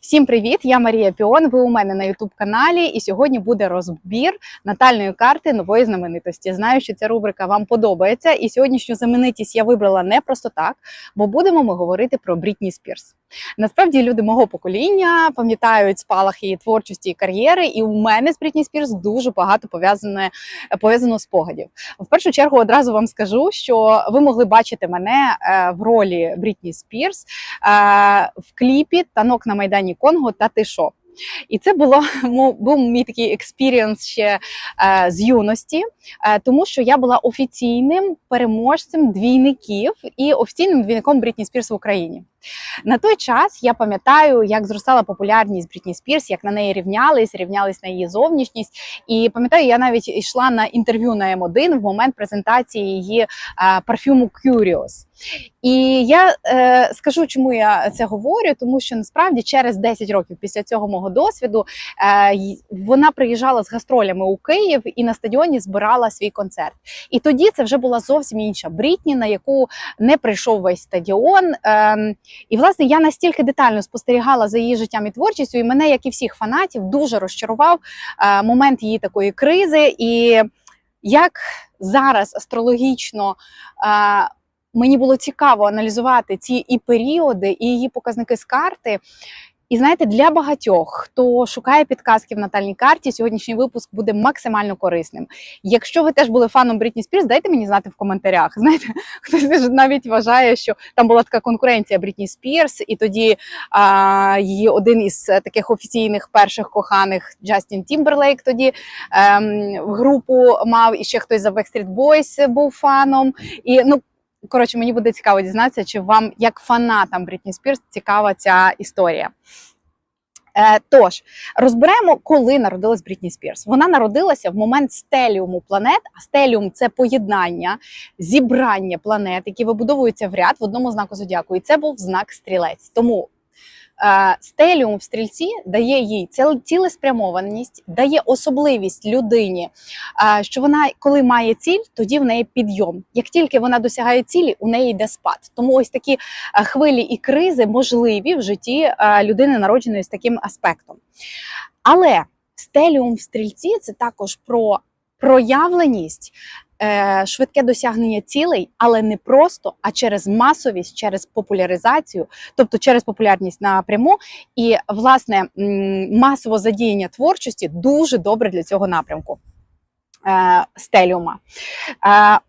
Всім привіт! Я Марія Піон. Ви у мене на Ютуб каналі, і сьогодні буде розбір натальної карти нової знаменитості. Знаю, що ця рубрика вам подобається, і сьогоднішню знаменитість я вибрала не просто так, бо будемо ми говорити про Брітні Спірс. Насправді люди мого покоління пам'ятають спалах її творчості і кар'єри, і у мене з Брітні Спірс дуже багато пов'язане пов'язано спогадів. В першу чергу одразу вам скажу, що ви могли бачити мене е, в ролі Брітні Спірс е, в кліпі Танок на майдані Конго та ти шо. І це було був мій такий експірієнс ще е, з юності, е, тому що я була офіційним переможцем двійників і офіційним двійником Брітні Спірс в Україні. На той час я пам'ятаю, як зростала популярність Брітні Спірс, як на неї рівнялись, рівнялись на її зовнішність. І пам'ятаю, я навіть йшла на інтерв'ю на М1 в момент презентації її е, парфюму Curious. І я е, скажу, чому я це говорю, тому що насправді через 10 років після цього мого досвіду е, вона приїжджала з гастролями у Київ і на стадіоні збирала свій концерт. І тоді це вже була зовсім інша Брітні, на яку не прийшов весь стадіон. Е, і власне я настільки детально спостерігала за її життям і творчістю, і мене, як і всіх фанатів, дуже розчарував е, момент її такої кризи. І як зараз астрологічно. Е, Мені було цікаво аналізувати ці і періоди, і її показники з карти. І знаєте, для багатьох, хто шукає підказки в натальній карті, сьогоднішній випуск буде максимально корисним. Якщо ви теж були фаном Брітні Спірс, дайте мені знати в коментарях. Знаєте, хтось навіть вважає, що там була така конкуренція Брітні Спірс, і тоді а, її один із таких офіційних перших коханих Джастін Тімберлейк тоді ем, в групу мав і ще хтось за Backstreet Boys був фаном. І ну коротше, мені буде цікаво дізнатися, чи вам, як фанатам Брітні Спірс, цікава ця історія. Е, тож розберемо, коли народилась Брітні Спірс. Вона народилася в момент стеліуму планет. А стеліум це поєднання, зібрання планет, які вибудовуються в ряд в одному знаку зодіаку. І це був знак стрілець. Тому стеліум в стрільці дає їй ціл- цілеспрямованість, дає особливість людині, що вона, коли має ціль, тоді в неї підйом. Як тільки вона досягає цілі, у неї йде спад. Тому ось такі хвилі і кризи можливі в житті людини, народженої з таким аспектом. Але стеліум в стрільці це також про проявленість. Е, Швидке досягнення цілей, але не просто, а через масовість, через популяризацію, тобто через популярність напряму, і власне м, масове задіяння творчості дуже добре для цього напрямку е, стеліума. Е,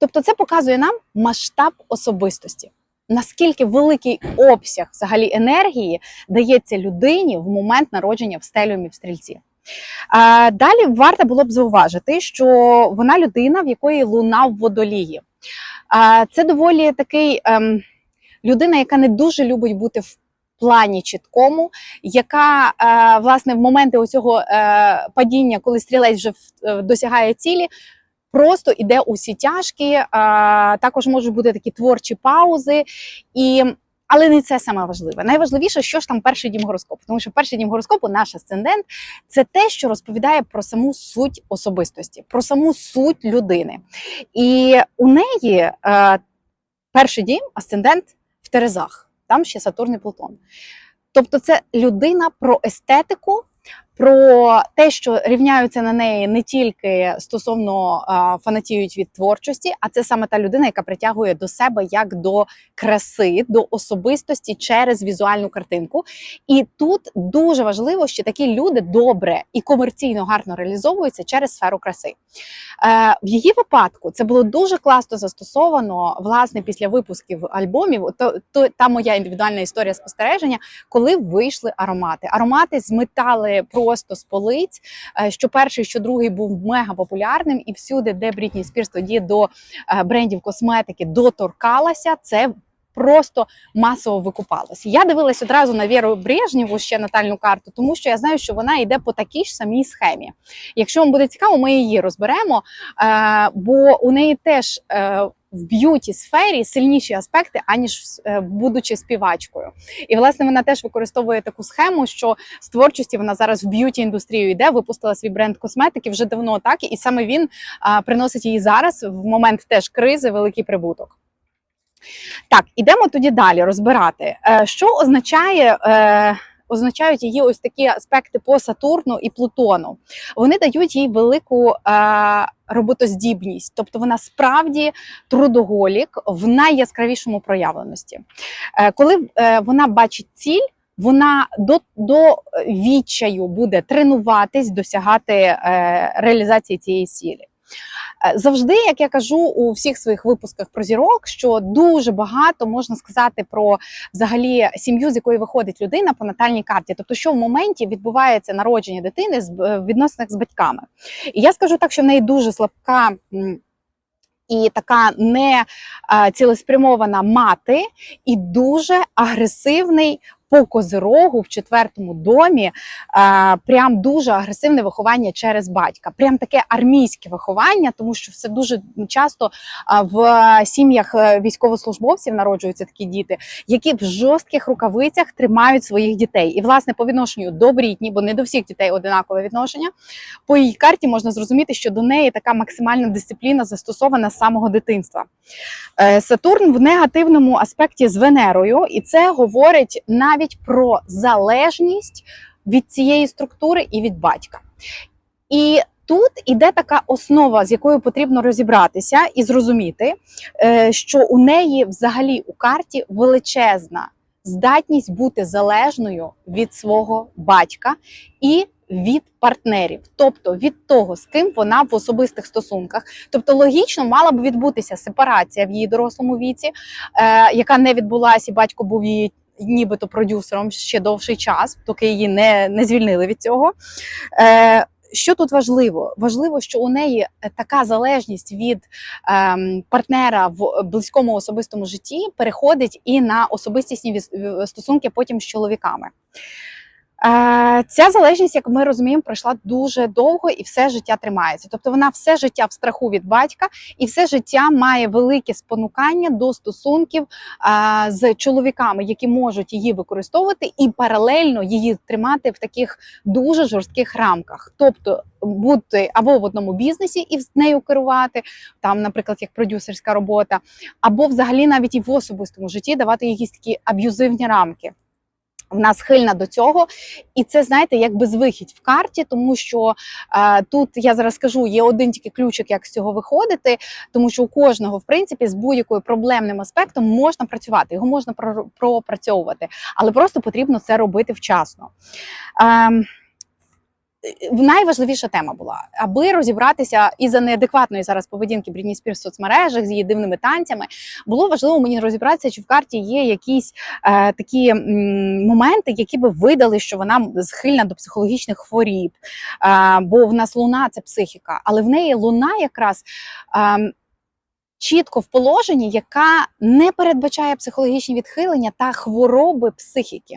Тобто, це показує нам масштаб особистості. Наскільки великий обсяг взагалі енергії дається людині в момент народження в стеліумі в стрільці. Далі варто було б зауважити, що вона людина, в якої луна в водолії. Це доволі такий ем, людина, яка не дуже любить бути в плані чіткому, яка е, власне в моменти оцього е, падіння, коли стрілець вже е, досягає цілі, просто іде усі тяжкі. Також можуть бути такі творчі паузи. І але не це саме важливе. Найважливіше, що ж там перший дім гороскопу. Тому що перший дім гороскопу, наш асцендент, це те, що розповідає про саму суть особистості, про саму суть людини. І у неї е, перший дім асцендент в Терезах, там ще Сатурн і Плутон. Тобто, це людина про естетику, про те, що рівняються на неї не тільки стосовно фанатіють від творчості, а це саме та людина, яка притягує до себе як до краси, до особистості через візуальну картинку. І тут дуже важливо, що такі люди добре і комерційно гарно реалізовуються через сферу краси. Е, в її випадку це було дуже класно застосовано власне після випусків альбомів. То, то та моя індивідуальна історія спостереження, коли вийшли аромати. Аромати зметали просто з полиць. е, Що перший, що другий був мега популярним, і всюди, де Брітні Спірс тоді до е, брендів косметики доторкалася, це. Просто масово викупалось. Я дивилась одразу на Віру Брежнєву ще натальну карту, тому що я знаю, що вона йде по такій ж самій схемі. Якщо вам буде цікаво, ми її розберемо, е, бо у неї теж в б'юті сфері сильніші аспекти, аніж е, будучи співачкою. І власне вона теж використовує таку схему, що з творчості вона зараз в б'юті індустрію йде, випустила свій бренд косметики вже давно так, і саме він а, приносить їй зараз в момент теж кризи великий прибуток. Так, ідемо тоді далі розбирати, Е, що означає е, означають її ось такі аспекти по Сатурну і Плутону. Вони дають їй велику е, роботоздібність, тобто вона справді трудоголік в найяскравішому проявленості. Е, коли е, вона бачить ціль. Вона до, до відчаю буде тренуватись, досягати е, реалізації цієї цілі. Е, Завжди, як я кажу у всіх своїх випусках про зірок, що дуже багато можна сказати про взагалі сім'ю, з якої виходить людина по натальній карті. Тобто, що в моменті відбувається народження дитини з е, відносинах з батьками. І я скажу так, що в неї дуже слабка. І така не е, цілеспрямована мати, і дуже агресивний по козирогу в четвертому домі. е, Прям дуже агресивне виховання через батька. Прям таке армійське виховання, тому що все дуже часто в сім'ях е, військовослужбовців народжуються такі діти, які в жорстких рукавицях тримають своїх дітей. І, власне, по відношенню до Брітні, бо не до всіх дітей одинакове відношення. По її карті можна зрозуміти, що до неї така максимальна дисципліна застосована з самого дитинства. Е, Сатурн в негативному аспекті з Венерою, і це говорить навіть про залежність від цієї структури і від батька. І тут іде така основа, з якою потрібно розібратися і зрозуміти, е, що у неї взагалі у карті величезна здатність бути залежною від свого батька і від партнерів, тобто від того, з ким вона в особистих стосунках. Тобто, логічно мала б відбутися сепарація в її дорослому віці, е, яка не відбулася, і батько був її. Нібито продюсером ще довший час, доки її не, не звільнили від цього. Е, що тут важливо? Важливо, що у неї така залежність від ем, партнера в близькому особистому житті переходить і на особистісні стосунки потім з чоловіками. Ця залежність, як ми розуміємо, пройшла дуже довго і все життя тримається. Тобто вона все життя в страху від батька, і все життя має велике спонукання до стосунків з чоловіками, які можуть її використовувати, і паралельно її тримати в таких дуже жорстких рамках. Тобто бути або в одному бізнесі і з нею керувати, там, наприклад, як продюсерська робота, або взагалі навіть і в особистому житті давати якісь такі аб'юзивні рамки. Вона схильна до цього, і це знаєте, як безвихідь в карті, тому що е, тут я зараз скажу, є один тільки ключик, як з цього виходити, тому що у кожного, в принципі, з будь-якою проблемним аспектом можна працювати, його можна пропрацьовувати, але просто потрібно це робити вчасно. Ем, Найважливіша тема була, аби розібратися із за неадекватної зараз поведінки Брідні Спірс в соцмережах з її дивними танцями. Було важливо мені розібратися, чи в карті є якісь е, такі м, моменти, які би видали, що вона схильна до психологічних хворіб. Е, бо в нас луна це психіка, але в неї луна якраз. Е, Чітко в положенні, яка не передбачає психологічні відхилення та хвороби психіки.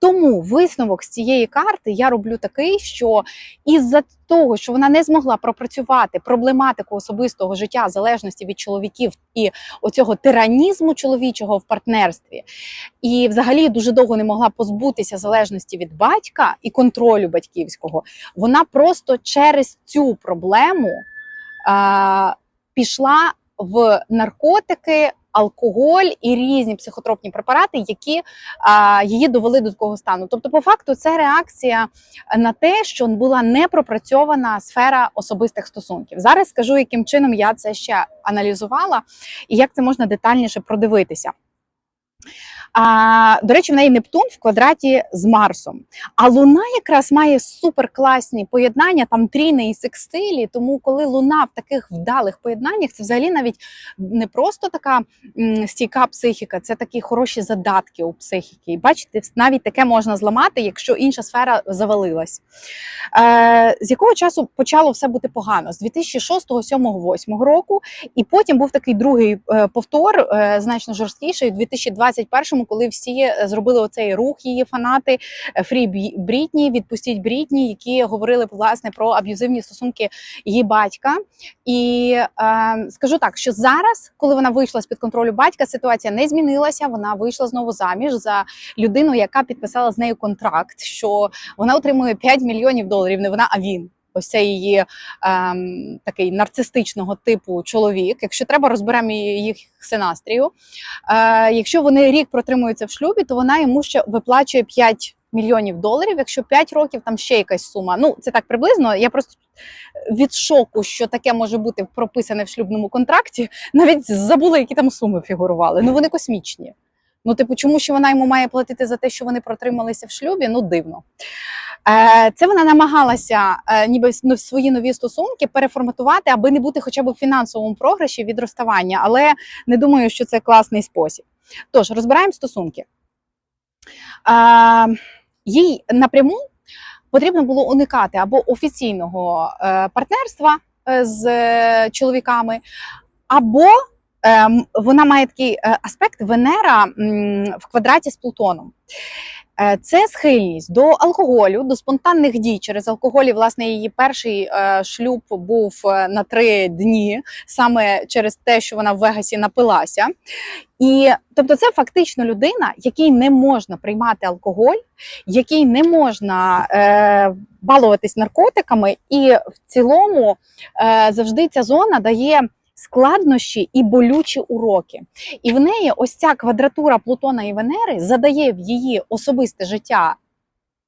Тому висновок з цієї карти я роблю такий, що із-за того, що вона не змогла пропрацювати проблематику особистого життя, залежності від чоловіків і оцього тиранізму чоловічого в партнерстві, і взагалі дуже довго не могла позбутися залежності від батька і контролю батьківського, вона просто через цю проблему а, пішла в наркотики. Алкоголь і різні психотропні препарати, які а, її довели до такого стану. Тобто, по факту, це реакція на те, що була не пропрацьована сфера особистих стосунків. Зараз скажу, яким чином я це ще аналізувала і як це можна детальніше продивитися. А, до речі, в неї Нептун в квадраті з Марсом. А Луна якраз має суперкласні поєднання, там тріни і секстилі. Тому, коли Луна в таких вдалих поєднаннях, це взагалі навіть не просто така стійка психіка, це такі хороші задатки у психіки. І бачите, навіть таке можна зламати, якщо інша сфера завалилась. Е, з якого часу почало все бути погано? З 2006, 2007, 2008 року, і потім був такий другий е, повтор, е, значно жорсткіший, у 2021 коли всі е, зробили оцей рух її фанати Фрі Брітні, відпустіть Брітні, які говорили власне про аб'юзивні стосунки її батька. І е, скажу так, що зараз, коли вона вийшла з під контролю батька, ситуація не змінилася. Вона вийшла знову заміж за людину, яка підписала з нею контракт, що вона отримує 5 мільйонів доларів. Не вона, а він. Ось це її ем, такий нарцистичного типу чоловік. Якщо треба, розберемо їх синастрію. Е, якщо вони рік протримуються в шлюбі, то вона йому ще виплачує 5 мільйонів доларів. Якщо 5 років, там ще якась сума. Ну це так приблизно. Я просто від шоку, що таке може бути прописане в шлюбному контракті, навіть забула, які там суми фігурували. Ну вони космічні. Ну, типу, чому що вона йому має платити за те, що вони протрималися в шлюбі? Ну, дивно. Е, Це вона намагалася, е, ніби ну, свої нові стосунки переформатувати, аби не бути хоча б в фінансовому програші від розставання, але не думаю, що це класний спосіб. Тож, розбираємо стосунки. Е, Їй напряму потрібно було уникати або офіційного партнерства з чоловіками, або вона має такий е, аспект Венера в квадраті з Плутоном. Е, Це схильність до алкоголю, до спонтанних дій через алкоголь. І, власне, її перший е, шлюб був на три дні, саме через те, що вона в Вегасі напилася. І тобто, це фактично людина, якій не можна приймати алкоголь, якій не можна е, балуватись наркотиками, і в цілому е, завжди ця зона дає складнощі і болючі уроки. І в неї ось ця квадратура Плутона і Венери задає в її особисте життя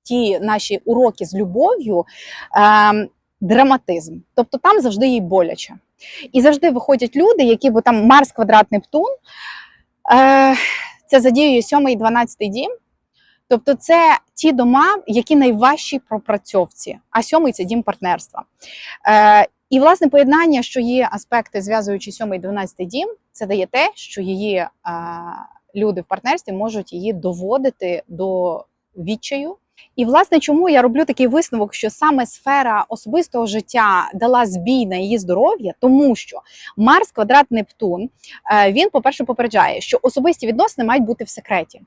ті наші уроки з любов'ю. Е, Драматизм, тобто там завжди їй боляче. І завжди виходять люди, які бо там Марс квадрат Нептун, е, це задіює 7 і 12 дім. Тобто, це ті дома, які найважчі пропрацьовці, а сьомий це дім партнерства. Е, і власне поєднання, що є аспекти, зв'язуючи 7 і 12 дім, це дає те, що її е, люди в партнерстві можуть її доводити до відчаю. І власне, чому я роблю такий висновок, що саме сфера особистого життя дала збій на її здоров'я, тому що Марс квадрат Нептун е, він, по-перше, попереджає, що особисті відносини мають бути в секреті.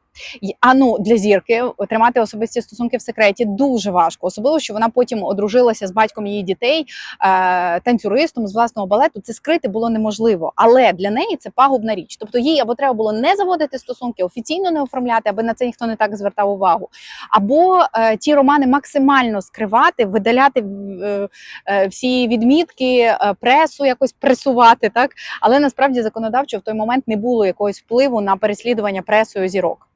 А ну для зірки тримати особисті стосунки в секреті дуже важко, особливо що вона потім одружилася з батьком її дітей, е, танцюристом з власного балету. Це скрити було неможливо, але для неї це пагубна річ. Тобто їй або треба було не заводити стосунки, офіційно не оформляти, аби на це ніхто не так звертав увагу, або е, ті романи максимально скривати, видаляти е, е, всі відмітки, пресу якось пресувати, так але насправді законодавчо в той момент не було якогось впливу на переслідування пресою зірок.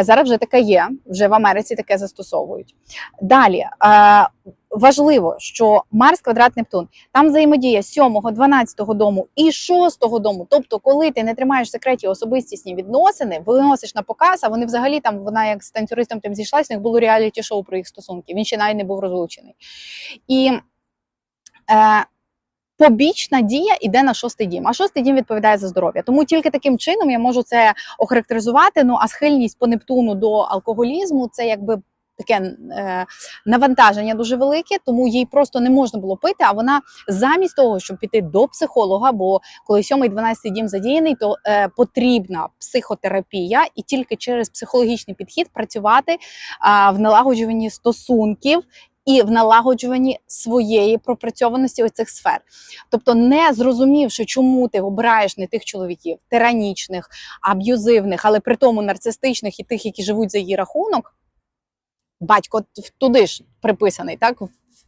Зараз вже таке є, вже в Америці таке застосовують. Далі важливо, що Марс квадрат Нептун там взаємодія 7, 12 дому і 6 дому. Тобто, коли ти не тримаєш секреті особистісні відносини, виносиш на показ, а вони взагалі там вона як з танцюристом там зійшлась, у них було реаліті шоу про їх стосунки. Він ще навіть не був розлучений. І е, побічна дія йде на шостий дім, а шостий дім відповідає за здоров'я. Тому тільки таким чином я можу це охарактеризувати. Ну а схильність по Нептуну до алкоголізму це якби. Таке е, навантаження дуже велике, тому їй просто не можна було пити. А вона замість того, щоб піти до психолога, бо коли 7 і 12 дім задіяний, то е, потрібна психотерапія, і тільки через психологічний підхід працювати в налагоджуванні стосунків і в налагоджуванні своєї пропрацьованості ось цих сфер. Тобто, не зрозумівши, чому ти обираєш не тих чоловіків, тиранічних, аб'юзивних, але при тому нарцистичних і тих, які живуть за її рахунок. Батько туди ж приписаний, так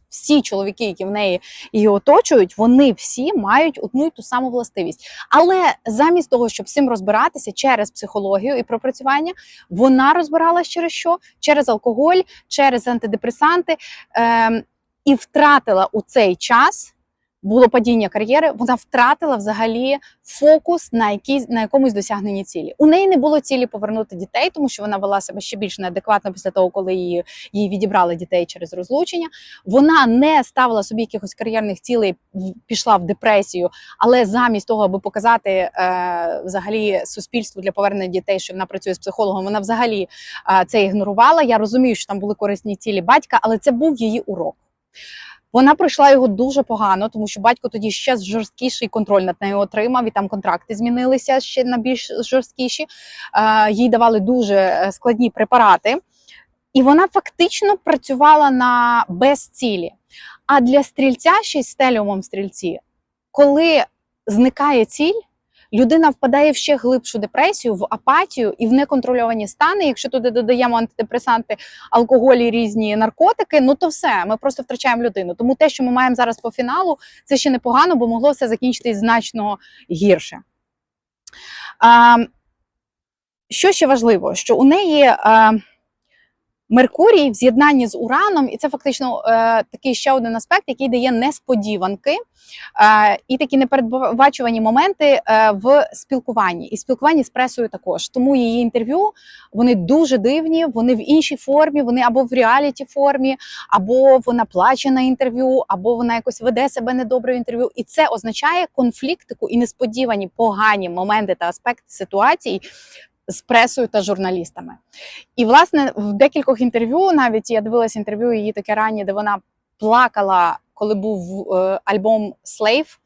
всі чоловіки, які в неї її оточують, вони всі мають одну й ту саму властивість. Але замість того, щоб з цим розбиратися через психологію і пропрацювання, вона розбиралась через що? Через алкоголь, через антидепресанти ем, і втратила у цей час. Було падіння кар'єри, вона втратила взагалі фокус на якійсь на якомусь досягненні цілі. У неї не було цілі повернути дітей, тому що вона вела себе ще більш неадекватно після того, коли її її відібрали дітей через розлучення. Вона не ставила собі якихось кар'єрних цілей, пішла в депресію, але замість того, аби показати е, взагалі суспільству для повернення дітей, що вона працює з психологом, вона взагалі е, це ігнорувала. Я розумію, що там були корисні цілі батька, але це був її урок. Вона пройшла його дуже погано, тому що батько тоді ще жорсткіший контроль над нею отримав, і там контракти змінилися ще на більш жорсткіші. Їй давали дуже складні препарати, і вона фактично працювала на без цілі. А для стрільця, ще й стеліумом стрільці, коли зникає ціль, людина впадає в ще глибшу депресію, в апатію і в неконтрольовані стани. Якщо туди додаємо антидепресанти, алкоголі, різні наркотики, ну то все, ми просто втрачаємо людину. Тому те, що ми маємо зараз по фіналу, це ще непогано, бо могло все закінчитись значно гірше. А, Що ще важливо, що у неї а, Меркурій в з'єднанні з Ураном, і це фактично е, такий ще один аспект, який дає несподіванки е, і такі непередбачувані моменти е, в спілкуванні. І спілкуванні з пресою також. Тому її інтерв'ю вони дуже дивні, вони в іншій формі, вони або в реаліті формі, або вона плаче на інтерв'ю, або вона якось веде себе недобре в інтерв'ю. І це означає конфліктику і несподівані погані моменти та аспекти ситуації з пресою та журналістами. І власне в декількох інтерв'ю, навіть я дивилася інтерв'ю її таке раннє, де вона плакала, коли був е, альбом Slave.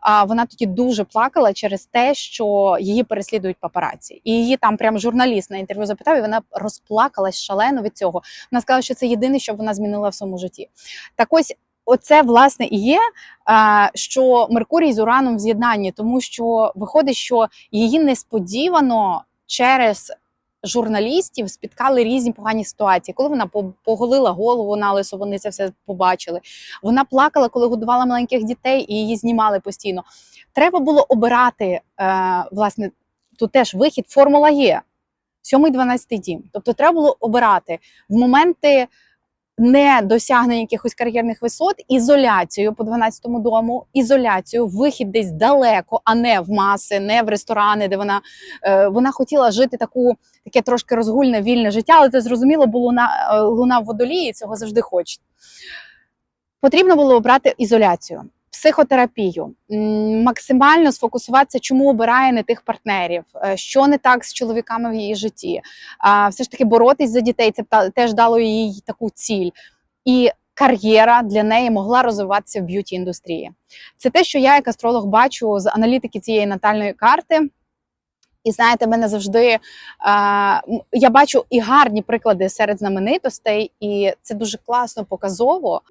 А вона тоді дуже плакала через те, що її переслідують папараці. І її там прям журналіст на інтерв'ю запитав, і вона розплакалась шалено від цього. Вона сказала, що це єдине, що вона змінила в своєму житті. Так ось. Оце власне і є, що Меркурій з Ураном в з'єднанні, тому що виходить, що її несподівано через журналістів спіткали різні погані ситуації. Коли вона поголила голову на лисо, вони це все побачили. Вона плакала, коли годувала маленьких дітей, і її знімали постійно. Треба було обирати е, власне тут теж вихід. Формула є. 7-12 дім. Тобто треба було обирати в моменти не досягнення якихось кар'єрних висот, ізоляцію по 12-му дому, ізоляцію, вихід десь далеко, а не в маси, не в ресторани, де вона е, вона хотіла жити таку таке трошки розгульне вільне життя, але це зрозуміло, бо луна, е, луна в водолії цього завжди хоче. Потрібно було обрати ізоляцію. Психотерапію максимально сфокусуватися, чому обирає не тих партнерів, е, що не так з чоловіками в її житті. Все ж таки боротись за дітей. Це теж дало їй таку ціль. І кар'єра для неї могла розвиватися в б'юті індустрії. Це те, що я як астролог бачу з аналітики цієї натальної карти. І знаєте, мене завжди е, я бачу і гарні приклади серед знаменитостей, і це дуже класно, показово.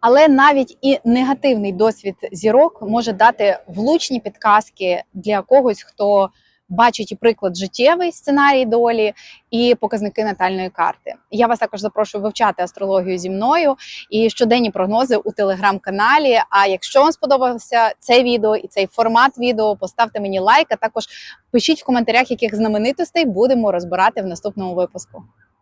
Але навіть і негативний досвід зірок може дати влучні підказки для когось, хто бачить і приклад життєвий сценарій долі, і показники натальної карти. Я вас також запрошую вивчати астрологію зі мною і щоденні прогнози у телеграм-каналі. А якщо вам сподобався це відео і цей формат відео, поставте мені лайк, а також пишіть в коментарях, яких знаменитостей будемо розбирати в наступному випуску.